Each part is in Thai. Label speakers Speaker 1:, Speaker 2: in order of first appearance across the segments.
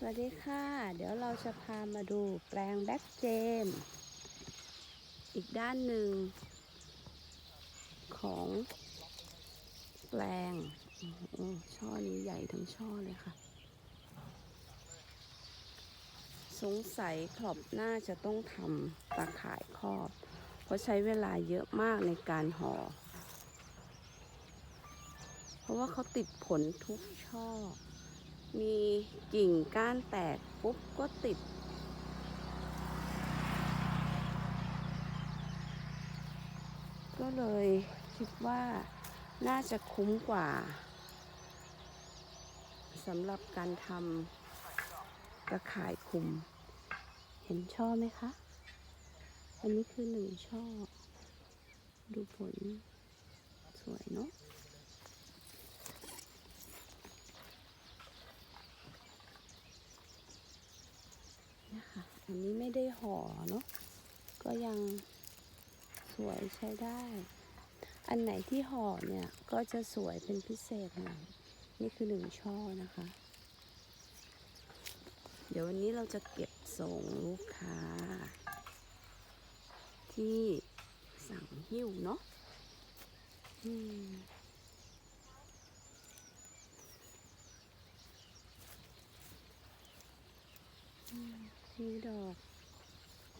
Speaker 1: สวัสดีค่ะ เดี๋ยวเราจะพามาดูแปลงแบ็กเจม อีกด้านหนึ่ง ของแปลง โอ้ช่อนี้ใหญ่ทั้งช่อเลยค่ะ สงสัยขอบน่าจะต้องทำตาข่ายครอบ เพราะใช้เวลาเยอะมากในการห่อ เพราะว่าเขาติดผลทุกช่อ มีกิ่งก้านแตกปุ๊บก็ติด ก็เลยคิดว่าน่าจะคุ้มกว่าสำหรับการทำกระข่ายคุม เห็นช่อไหมคะ อันนี้คือหนึ่งช่อ ดูผลสวยเนาะ นะคะ อันนี้ไม่ได้ห่อเนาะก็ยังสวยใช้ได้ อันไหนที่ห่อเนี่ยก็จะสวยเป็นพิเศษหน่อยนี่คือหนึ่งช่อนะคะ เดี๋ยววันนี้เราจะเก็บส่งลูกค้า ที่สั่งหิ้วเนาะอืม มีดอก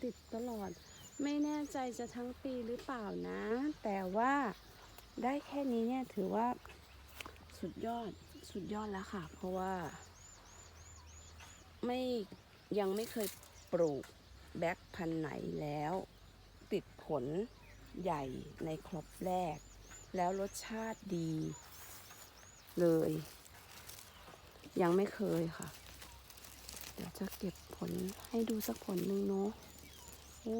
Speaker 1: ติดตลอด ไม่แน่ใจจะทั้งปีหรือเปล่านะ แต่ว่าได้แค่นี้เนี่ยถือว่าสุดยอดสุดยอดแล้วค่ะ เพราะว่าไม่ยังไม่เคยปลูกแบ็คพันไหนแล้ว ติดผลใหญ่ในครบแรก แล้วรสชาติดีเลย ยังไม่เคยค่ะ เดี๋ยวจะเก็บผลให้ดูสักผลหนึ่งเนาะโอ้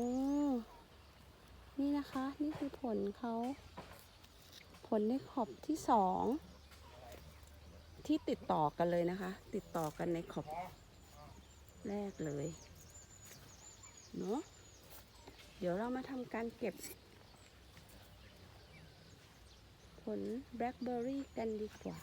Speaker 1: นี่นะคะ นี่คือผลเขา ผลในขอบที่สองที่ติดต่อกันเลยนะคะ ติดต่อกันในขอบแรกเลยเนาะเดี๋ยวเรามาทำการเก็บ ผลแบล็คเบอร์รี่กันดีกว่า